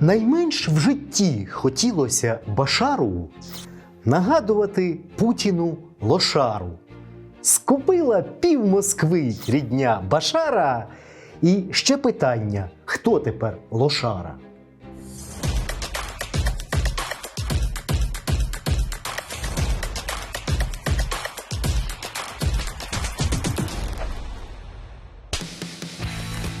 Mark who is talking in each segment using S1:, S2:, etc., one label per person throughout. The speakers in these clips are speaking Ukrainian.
S1: Найменш в житті хотілося Башару нагадувати Путіну лошару. Скупила пів Москви рідня Башара. І ще питання: хто тепер лошара?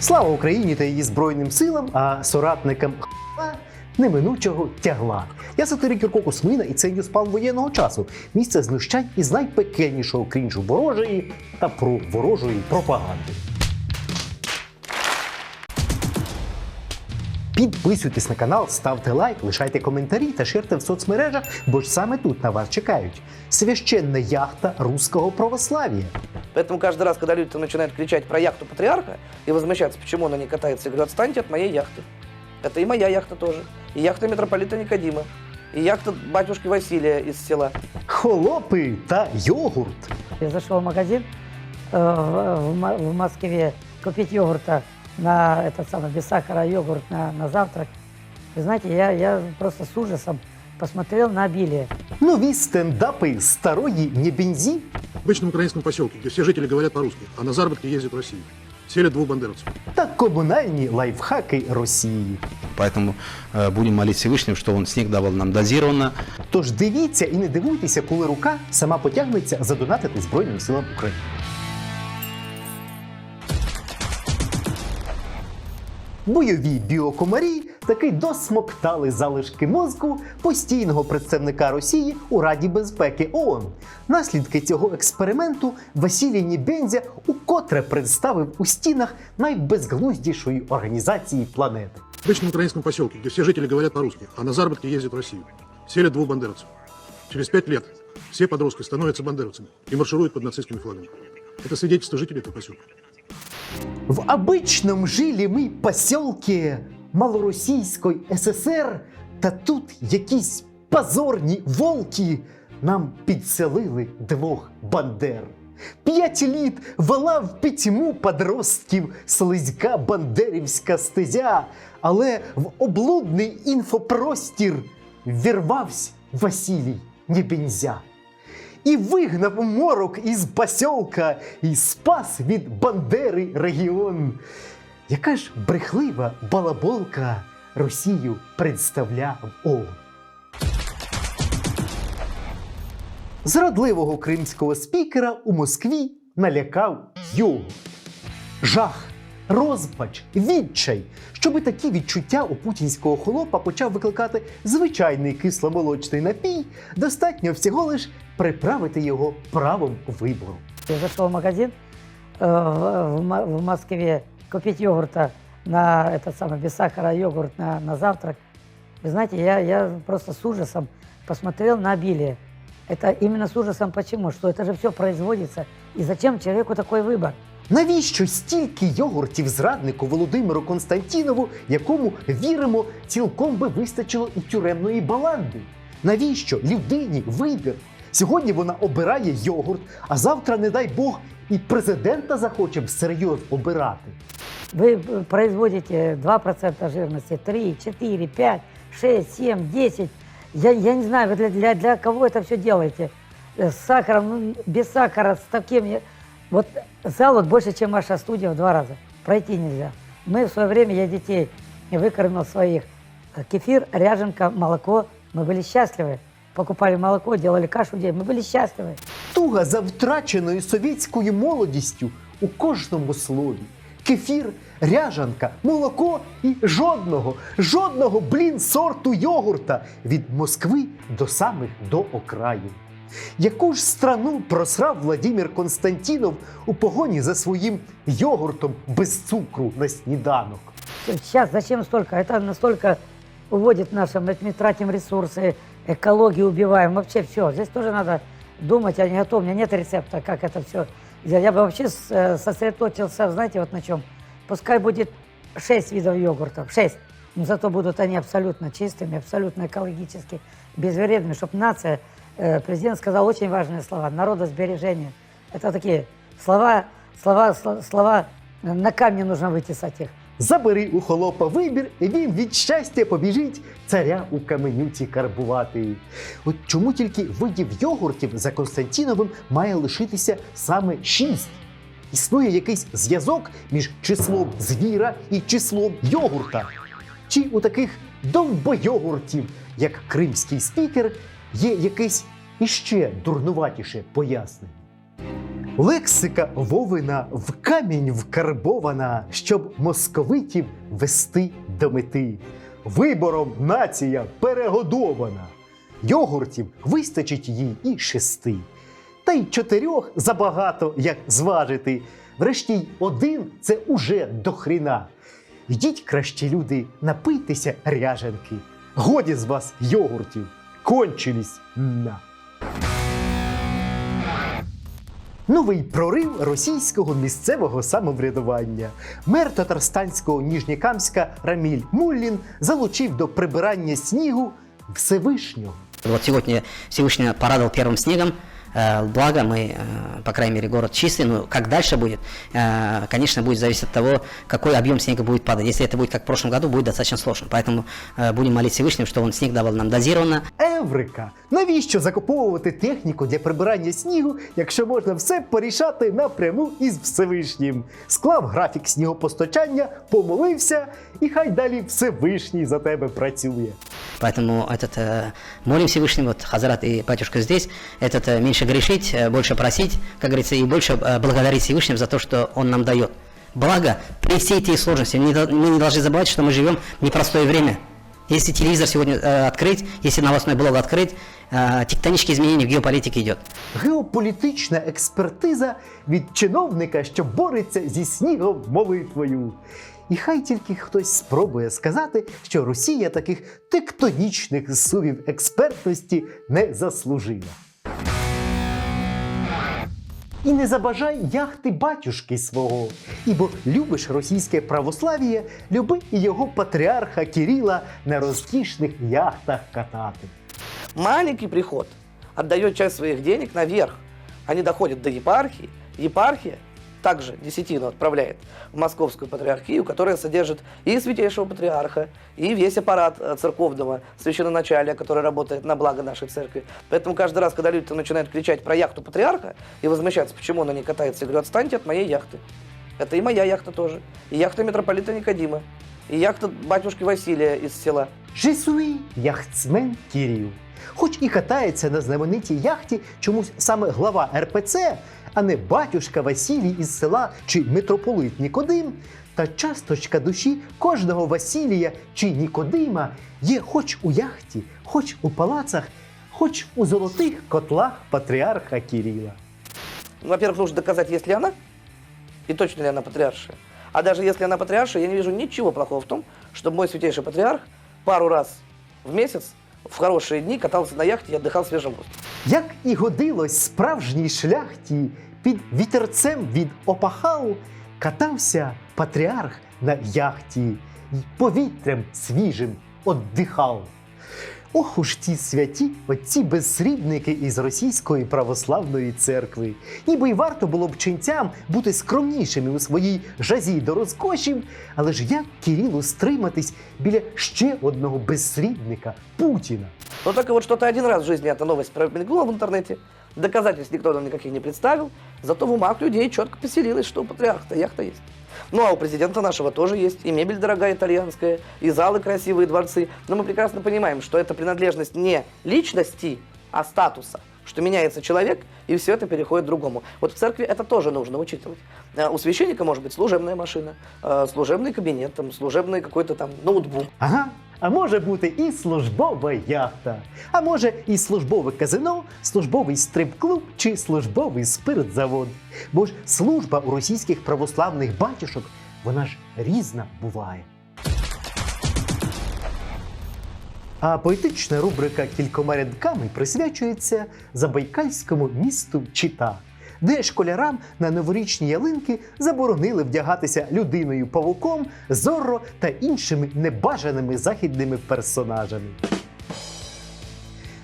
S1: Слава Україні та її Збройним силам, а соратникам х**а неминучого тягла. Я сатирик Юрко Космина, і це Ньюспан воєнного часу. Місце знущань із найпекельнішого крінжу ворожої та про ворожої пропаганди. Підписуйтесь на канал, ставте лайк, лишайте коментарі та ширте в соцмережах, бо ж саме тут на вас чекають. Священна яхта руського православ'я.
S2: Поэтому каждый раз, когда люди там начинают кричать про яхту патриарха и возмущаться, почему она не катается, я говорю, отстаньте от моей яхты. Это и моя яхта тоже. И яхта митрополита Никодима. И яхта батюшки Василия из села.
S1: Холопи та йогурт.
S3: Я зашел в магазин э, в, в Мо- в Москве купить йогурта на этот самый без сахара йогурт на, на завтрак. Вы знаете, я, я просто с ужасом посмотрел на обилие.
S1: Нові стендапи старої небензі.
S4: В обычном украинском поселке, где все жители говорят по-русски, а на заработки ездят в Россию. Селят двух бандеровцев.
S1: та комунальні лайфхаки Росії.
S5: Поэтому э, будем молить Всевышнего, что он снег давал нам дозированно,
S1: Тож дивіться і не дивуйтеся, коли рука сама потягнеться задонатити Збройним силам України. Бойові біокомарі таки досмоктали залишки мозку постійного представника Росії у Раді безпеки ООН. Наслідки цього експерименту Василій Нібензя укотре представив у стінах найбезглуздішої організації планети.
S4: В обычном украинском поселке, где все жители говорят по-русски, а на заработки ездят в Россию. Селят двух бандеровцев. Через пять лет все подростки становятся бандеровцами и маршируют под нацистскими флагами. Это свидетельство жителей этого поселка.
S1: В обычном жили ми посілки малоросійської ССР, та тут якісь позорні волки нам підселили двох бандер. П'ять літ вела в пітьму подростків слизька бандерівська стезя, але в облудний інфопростір вірвався Василій Небензя і вигнав морок із посілка і спас від Бандери регіон. Яка ж брехлива балаболка Росію представля в ООН. Зрадливого кримського спікера у Москві налякав його. Жах, розпач, відчай. Щоби такі відчуття у путінського холопа почав викликати звичайний кисломолочний напій, достатньо всього лиш приправити його правом вибору.
S3: Я зашел в магазин э, в, Москве купить йогурта на этот самый без сахара йогурт на, на завтрак. Вы знаете, я, я просто с ужасом посмотрел на обилие. Это именно с ужасом почему? Что это же все производится. И зачем человеку такой выбор?
S1: Навіщо стільки йогуртів зраднику Володимиру Константінову, якому віримо, цілком би вистачило і тюремної баланди? Навіщо людині вибір? Сьогодні вона обирає йогурт, а завтра, не дай Бог, і президента захоче всерйоз обирати.
S3: Вы э, производите 2% жирности, 3, 4, 5, 6, 7, 10. Я, я не знаю, вы для, для, для кого это все делаете. Э, С сахаром, ну, без сахара, с таким. я- Вот зал вот больше, чем ваша студия в два раза. Пройти нельзя. Мы в свое время, я детей выкормил своих. Э, Кефир, ряженка, молоко. Мы были счастливы. Покупали молоко, делали кашу, детям. мы были счастливы.
S1: Туга за втраченою совєтською молодістю у кожному слові. Кефір, ряжанка, молоко і жодного, жодного блін сорту йогурта від Москви до самих до окраїн. Яку ж страну просрав Владимир Константінов у погоні за своїм йогуртом без цукру на сніданок?
S3: Сейчас зачем столько? Это настолько уводит наши, мы, мы тратим ресурсы, экологию убиваем, вообще все. Здесь тоже надо думать, а не готов. У меня нет рецепта, как это все сделать. Я бы вообще э, сосредоточился, знаете, вот на чем. Пускай будет 6 видов йогуртов, 6. Но зато будут они абсолютно чистыми, абсолютно экологически безвредными, чтобы нация, э, президент сказал очень важные слова, народосбережение. Это такие слова, слова, слова, слова, на камне нужно вытесать их.
S1: Забери у холопа вибір, і він від щастя побіжить царя у каменюці карбувати. От чому тільки видів йогуртів за Константіновим має лишитися саме шість? Існує якийсь зв'язок між числом звіра і числом йогурта. Чи у таких довбойогуртів, як кримський спікер, є якесь іще дурнуватіше пояснення? Лексика Вовина в камінь вкарбована, щоб московитів вести до мети. Вибором нація перегодована. Йогуртів вистачить їй і шести. Та й чотирьох забагато, як зважити. Врешті й один це уже дохріна. Йдіть краще, люди, напийтеся ряженки. Годі з вас йогуртів, кончились на. Новий прорив російського місцевого самоврядування. Мер татарстанського Ніжнікамська Раміль Муллін залучив до прибирання снігу Всевишнього.
S6: Вот сегодня Всевышний порадовал первым снегом, э, благо мы, э, по крайней мере, город чистый, но как дальше будет, э, конечно, будет зависеть от того, какой объем снега будет падать. Если это будет как в прошлом году, будет достаточно сложно. Поэтому э, будем молить Всевышнего, что он снег давал нам дозированно,
S1: Еврика! Навіщо закуповувати техніку для прибирання снігу, якщо можна все порішати напряму із Всевишнім? Склав графік снігопостачання, помолився, і хай далі Всевишній за тебе працює.
S6: Поэтому этот, э, молим Всевышнего, вот Хазрат и батюшка здесь, этот э, меньше грешить, э, больше просить, как говорится, и больше э, благодарить Всевышнего за то, что Он нам дает. Благо, при всей этой сложности, мы не, дол- мы не должны забывать, что мы живем в непростое время. Если телевизор сегодня э, открыть, если новостной блог открыть, э, тектонические изменения в геополитике идет.
S1: Геополітична експертиза від чиновника, що бореться зі снігом молитвою. І хай тільки хтось спробує сказати, що Росія таких тектонічних сувів експертності не заслужила. І не забажай яхти батюшки свого, ібо любиш російське православ'я, люби і його патріарха Кирила на розкішних яхтах катати.
S2: Маленький приход віддає часть своїх денег наверх. Они доходять до єпархії, Епархия также десятину отправляет в Московскую патриархию, которая содержит и святейшего патриарха, и весь аппарат э, церковного священноначалия, который работает на благо нашей церкви. Поэтому каждый раз, когда люди начинают кричать про яхту патриарха и возмущаться, почему она не катается, я говорю, отстаньте от моей яхты. Это и моя яхта тоже, и яхта митрополита Никодима, и яхта батюшки Василия из села.
S1: Жесуї яхтсмен Кірів. Хоч і катається на знаменитій яхті чомусь саме глава РПЦ, а не батюшка Василій із села чи митрополит Нікодим, та часточка душі кожного Василія чи Нікодима є хоч у яхті, хоч у палацах, хоч у золотих котлах патріарха Кіріла.
S2: Ну, Во-первых, нужно доказать, есть ли она, и точно ли она патриаршая. А даже если она патриаршая, я не вижу ничего плохого в том, чтобы мой святейший патриарх пару раз в месяц в хороші дні катався на яхті і віддихав свіжим воздухом.
S1: Як і годилось справжній шляхті, під вітерцем від опахал катався патріарх на яхті й повітрям свіжим оддихав. Ох уж ті святі, оці безсрібники із Російської православної церкви. Ніби й варто було б ченцям бути скромнішими у своїй жазі до розкошів, але ж як Кирилу стриматись біля ще одного безсрібника Путіна?
S2: Ну так вот что-то один раз в жизни эта новость промелькнула в интернете, доказательств никто нам никаких не представил, зато в умах людей четко поселилось, что у патриарха яхта есть. Ну а у президента нашего тоже есть и мебель дорогая итальянская, и залы красивые, дворцы. Но мы прекрасно понимаем, что это принадлежность не личности, а статуса что меняется человек, и все это переходит к другому. Вот в церкви это тоже нужно учитывать. Э, У священника может быть служебная машина, э, служебный кабинет, там, служебный какой-то там ноутбук.
S1: Ага. А може бути і службова яхта, а може і службове казино, службовий стрип-клуб чи службовий спиртзавод. Бо ж служба у російських православних батюшок, вона ж різна буває. А поетична рубрика кількома рядками присвячується забайкальському місту Чита, де школярам на новорічні ялинки заборонили вдягатися людиною павуком, зорро та іншими небажаними західними персонажами.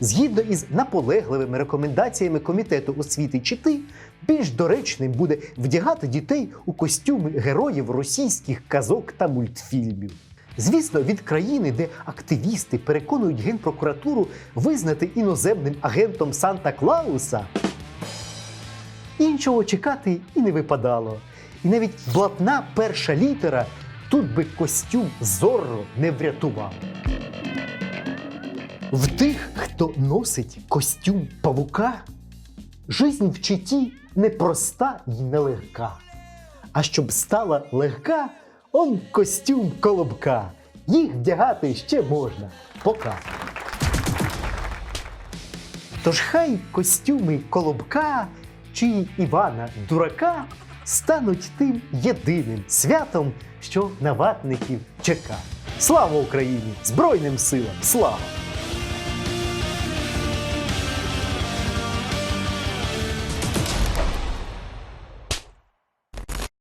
S1: Згідно із наполегливими рекомендаціями комітету освіти чити, більш доречним буде вдягати дітей у костюми героїв російських казок та мультфільмів. Звісно, від країни, де активісти переконують генпрокуратуру визнати іноземним агентом Санта Клауса, іншого чекати і не випадало. І навіть блатна перша літера тут би костюм зорро не врятував. В тих, хто носить костюм павука, жизнь в читі непроста й нелегка. А щоб стала легка, он костюм колобка. Їх вдягати ще можна. Пока. Тож хай костюми колобка чи Івана Дурака стануть тим єдиним святом, що на ватників чека. Слава Україні! Збройним силам! Слава!